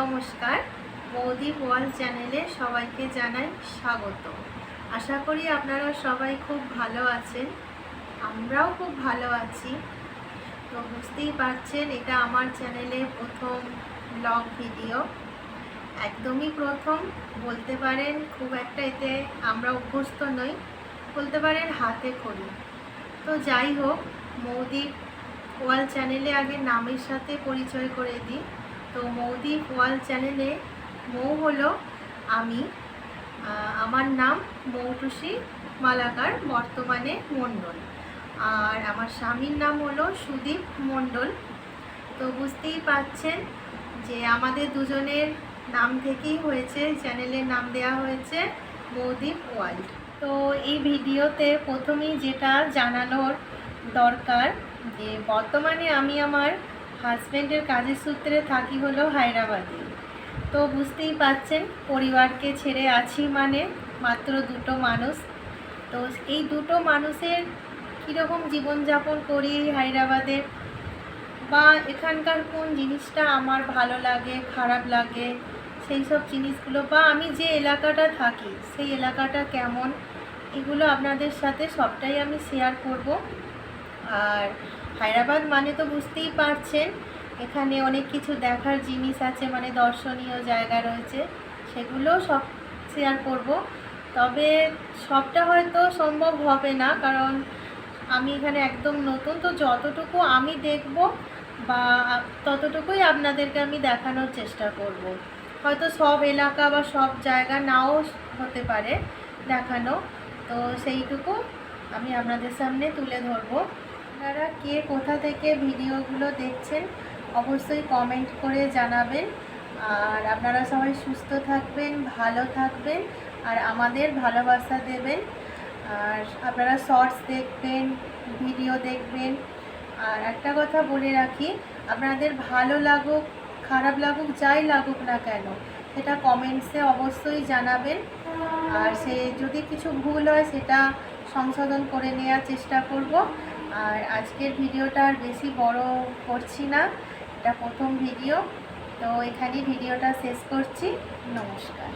নমস্কার। বৌদি ওয়াল চ্যানেলে সবাইকে জানাই স্বাগত। আশা করি আপনারা সবাই খুব ভালো আছেন। আমরাও খুব ভালো আছি। তো বুঝতেই পারছেন, এটা আমার চ্যানেলে প্রথম ব্লগ ভিডিও একদমই প্রথম। বলতে পারেন, খুব একটা এতে আমরা অভ্যস্ত নই। বলতে পারেন, হাতে করি তো যাই হোক, মৌদি ওয়াল চ্যানেলে আগে নামের সাথে পরিচয় করে দিই। তো মৌদি ওয়াল চ্যানেলে, মৌ হলো আমি। আমার নাম মৌটুসি মালাকার, বর্তমানে মণ্ডল। আর আমার স্বামীর নাম হলো সুদীপ মণ্ডল। তো বুঝতেই পাচ্ছেন যে আমাদের দুজনের নাম থেকেই হয়েছে চ্যানেলের নাম দেওয়া হয়েছে মৌদীপ ওয়ার্ল্ড তো এই ভিডিওতে প্রথমেই যেটা জানানোর দরকার যে বর্তমানে আমি আমার হাজব্যান্ডের কাজের সূত্রে থাকি হলো হায়দ্রাবাদে। তো বুঝতেই পাচ্ছেন পরিবারকে ছেড়ে আছি মানে মাত্র দুটো মানুষ। তো এই দুটো মানুষের কীরকম জীবনযাপন করি এই হায়দ্রাবাদে? বা এখানকার কোন জিনিসটা আমার ভালো লাগে, খারাপ লাগে, সেই সব জিনিসগুলো? বা আমি যে এলাকাটা থাকি, সেই এলাকাটা কেমন? এগুলো আপনাদের সাথে সবটাই আমি শেয়ার করব। আর হায়দ্রাবাদ মানে তো বুঝতেই পারছেন, এখানে অনেক কিছু দেখার জিনিস আছে মানে দর্শনীয় জায়গা রয়েছে সেগুলো সব শেয়ার করব। তবে সবটা হয়তো সম্ভব হবে না, কারণ আমি এখানে একদম নতুন, তো যতটুকু আমি দেখব বা ততটুকুই আপনাদেরকে আমি দেখানোর চেষ্টা করব। হয়তো সব এলাকা বা সব জায়গা নাও হতে পারে দেখানো, তো সেইটুকু আমি আপনাদের সামনে তুলে ধরবো। আপনারা কে কোথা থেকে ভিডিওগুলো দেখছেন, অবশ্যই কমেন্ট করে জানাবেন। আর আপনারা সবাই সুস্থ থাকবেন, ভালো থাকবেন, আর আমাদের ভালোবাসা দেবেন। আর আপনারা শর্টস দেখবেন ভিডিও দেখবেন। আর একটা কথা বলে রাখি, আপনাদের ভালো লাগুক, খারাপ লাগুক, যাই লাগুক না কেন, সেটা কমেন্টসে অবশ্যই জানাবেন। আর সে যদি কিছু ভুল হয়, সেটা সংশোধন করে নেওয়ার চেষ্টা করব। আর আজকের ভিডিওটা আর বেশি বড় করছি না। এটা প্রথম ভিডিও। তো এখানেই ভিডিওটা শেষ করছি। নমস্কার।